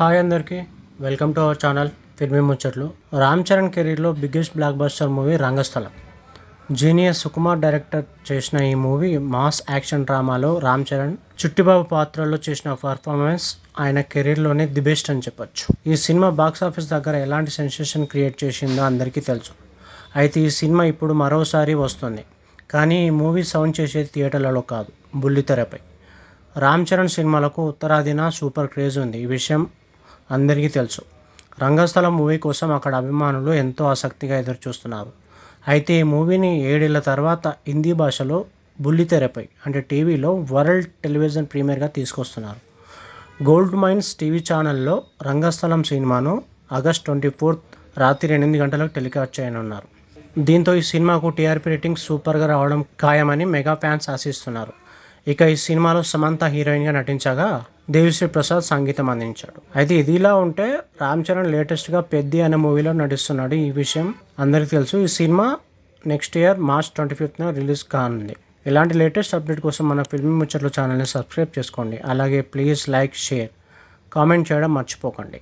Hi అందరికీ welcome to our channel Filmy Muchatlu. Ram Charan కెరీర్లో biggest blockbuster movie Rangasthalam. Genius Sukumar director చేసిన ఈ movie mass action డ్రామాలో రామ్ చరణ్ చుట్టిబాబు పాత్రలో చేసిన పర్ఫార్మెన్స్ ఆయన కెరీర్లోనే ది బెస్ట్ అని చెప్పొచ్చు. ఈ సినిమా బాక్స్ ఆఫీస్ దగ్గర ఎలాంటి సెన్సేషన్ క్రియేట్ చేసిందో అందరికీ తెలుసు. అయితే ఈ సినిమా ఇప్పుడు మరోసారి వస్తుంది. కానీ ఈ మూవీ సౌండ్ చేసేది థియేటర్లలో కాదు బుల్లితెరపై రామ్ చరణ్ సినిమాలకు ఉత్తరాదిన సూపర్ క్రేజ్ ఉంది. ఈ విషయం అందరికీ తెలుసు. రంగస్థలం మూవీ కోసం అక్కడ అభిమానులు ఎంతో ఆసక్తిగా ఎదురుచూస్తున్నారు. అయితే ఈ మూవీని ఏడేళ్ళ తర్వాత హిందీ భాషలో బుల్లితెరపై అంటే టీవీలో వరల్డ్ టెలివిజన్ ప్రీమియర్గా తీసుకొస్తున్నారు. గోల్డ్ మైన్స్ టీవీ ఛానల్లో రంగస్థలం సినిమాను ఆగస్ట్ ట్వంటీ ఫోర్త్ రాత్రి ఎనిమిది గంటలకు టెలికాస్ట్ చేయనున్నారు. దీంతో ఈ సినిమాకు టీఆర్పీ రేటింగ్ సూపర్గా రావడం ఖాయమని మెగా ఫ్యాన్స్ ఆశిస్తున్నారు. ఇక ఈ సినిమాలో సమంత హీరోయిన్గా నటించగా దేవిశ్రీ ప్రసాద్ సంగీతం అందించాడు. అయితే ఇదిలా ఉంటే రామ్ చరణ్ లేటెస్ట్గా పెద్ది అనే మూవీలో నటిస్తున్నాడు. ఈ విషయం అందరికీ తెలుసు. ఈ సినిమా నెక్స్ట్ ఇయర్ మార్చ్ ట్వంటీ ఫిఫ్త్న రిలీజ్ కానుంది. ఇలాంటి లేటెస్ట్ అప్డేట్ కోసం మన ఫిల్మ్ ముచ్చట్లు ఛానల్ని సబ్స్క్రైబ్ చేసుకోండి. అలాగే ప్లీజ్ లైక్ షేర్ కామెంట్ చేయడం మర్చిపోకండి.